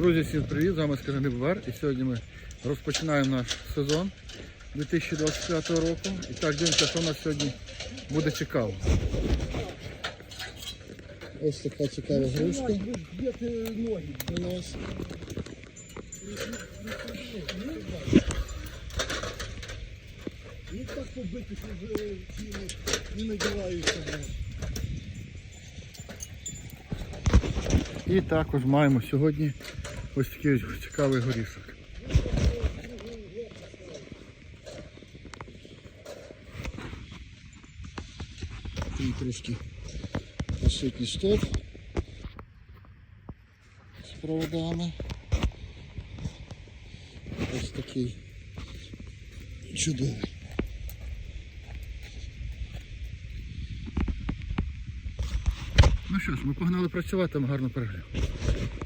Друзі, всім привіт! З вами Скажений Бувар. І сьогодні ми розпочинаємо наш сезон 2025 року. І так дивимося, що нас сьогодні буде цікаво. Ось така цікава грушка. У нас. Ну так побити, що вже не надіваються. І також маємо сьогодні ось такий ось цікавий горішок. Такий трошки присутній стоп з проводами. Ось такий чудовий. Ну що ж, ми погнали працювати, там гарно перегляд.